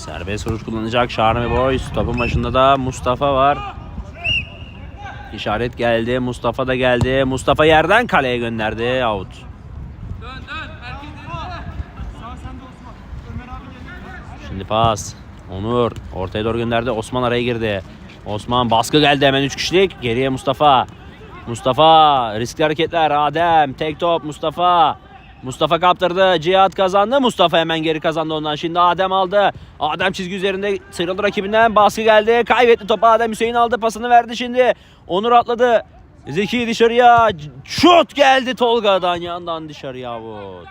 Serbest vuruş kullanacak Charmy Boys. Topun başında da Mustafa var. İşaret geldi. Mustafa da geldi. Mustafa yerden kaleye gönderdi. Out. Şimdi pas. Onur ortaya doğru gönderdi. Osman araya girdi. Osman baskı geldi hemen 3 kişilik. Geriye Mustafa. Mustafa riskli hareketler. Adem tek top Mustafa. Mustafa kaptırdı. Cihat kazandı. Mustafa hemen geri kazandı ondan. Şimdi Adem aldı. Adem çizgi üzerinde sıyrıldı rakibinden. Baskı geldi. Kaybetti topu. Adem Hüseyin aldı. Pasını verdi şimdi. Onur atladı. Zeki dışarıya. Şut geldi Tolga'dan. Yandan dışarıya avut.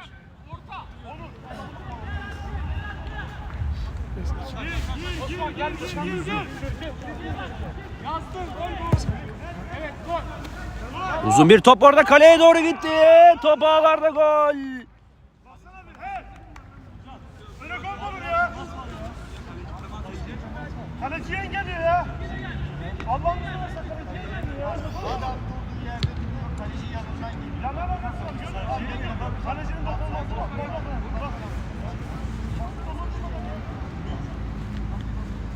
Uzun bir top orada kaleye doğru gitti. Top ağlarda gol. Kaleci engelliyor ya. Allah'ını seversen kaleci engelliyor ya. Adam durduğu yerde duruyor. Kaleci yanından gidiyor. Ya ne alakası var? Görüyor musun? Kalecinin dokunması var. Bak, bak, bak.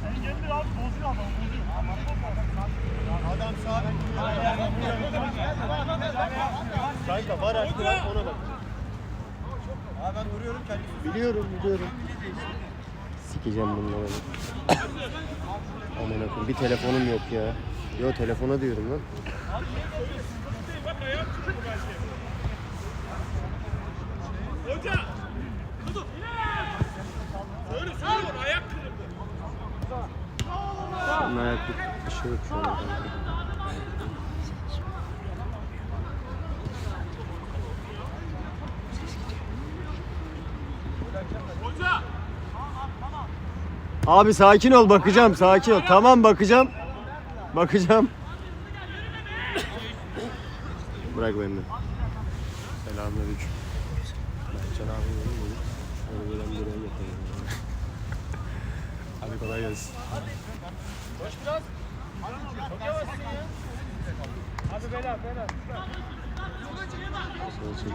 Engelli abi bozuyor adamı bozuyor. Adam sağ Kanka var aşkına ona bak. Abi ben vuruyorum kendisi. Biliyorum biliyorum. Sikeceğim bunları. Aman akım bir telefonum yok ya. Yo telefona diyorum lan. Senin ayaklık bir şey yok şu an. Abi sakin ol bakacağım sakin ol. Tamam bakacağım. Bakacağım. Bırak beni. Selamünaleyküm. Mertcan abi benim. Onu gelen buraya getirdim. Hadi kolay gelsin. Hadi beyler beyler. Sola çek.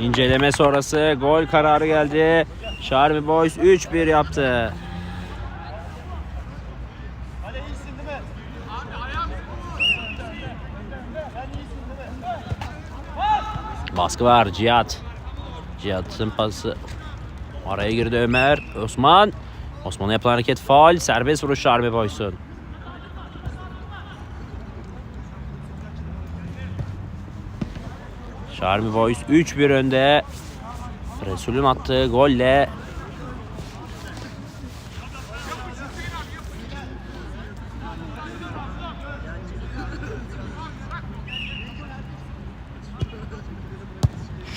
İnceleme sonrası gol kararı geldi. Charmy Boys 3-1 yaptı. Baskı var Cihat. Cihat'ın pası. Araya girdi Ömer. Osman. Osman'a yapılan hareket faul. Serbest vuruş Charmy Boys'un. Charmy Boys 3-1 önde. Resul'ün attığı golle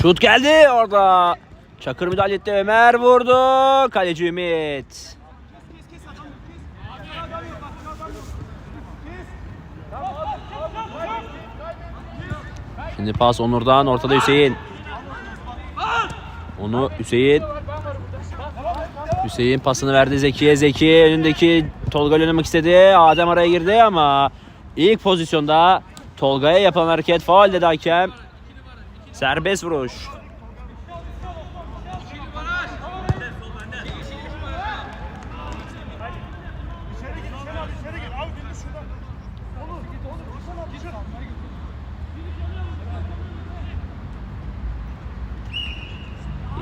Şut geldi orada. Çakır müdahale etti. Ömer vurdu. Kaleci Ümit. Şimdi pas Onur'dan ortada Hüseyin. Onu Hüseyin. Hüseyin pasını verdi Zeki'ye. Zeki önündeki Tolga'yla oynamak istedi. Adem araya girdi ama ilk pozisyonda Tolga'ya yapılan hareket faul dedi hakem. Serbest vuruş.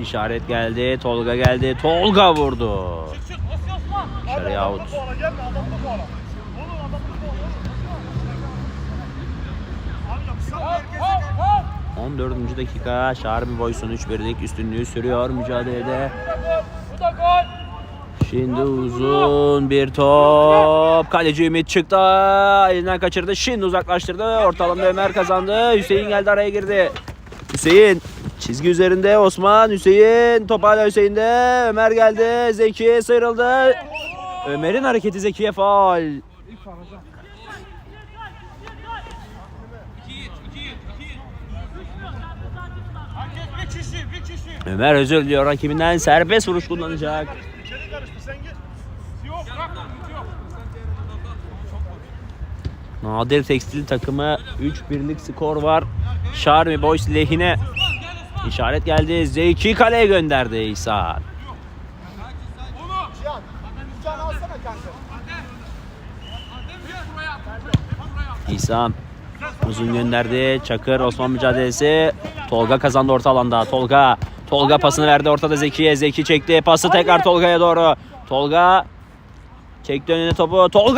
İşaret geldi. Tolga geldi. Tolga vurdu. Dışarıya out. kovala, gelme, adamını kovala. Olur, adamını kovala. Abi yapışsana herkese. 14. dakika. Charmy Boys'un 3-1'lik üstünlüğü sürüyor mücadelede. Bu da gol. Şimdi uzun bir top. Kaleci Ümit çıktı. Elinden kaçırdı. Şimdi uzaklaştırdı. Ortalama Ömer kazandı. Hüseyin geldi araya girdi. Hüseyin Çizgi üzerinde Osman, Hüseyin, top hala Hüseyin'de. Ömer geldi, Zeki sıyrıldı. Ömer'in hareketi Zeki'ye faul. Herkes bir kişi, bir kişi. Ömer özür diliyor rakibinden serbest vuruş kullanacak. İçeri karıştı sen git. Yok bırak. Yok. Nadir Tekstil takımı 3-1'lik skor var. Charmy Boys lehine. İşaret geldi. Zeki kaleye gönderdi İhsan. İhsan uzun gönderdi. Çakır Osman mücadelesi. Tolga kazandı orta alanda. Tolga Tolga pasını verdi ortada Zeki'ye. Zeki çekti. Pası tekrar Tolga'ya doğru. Tolga çekti önüne topu. Tolga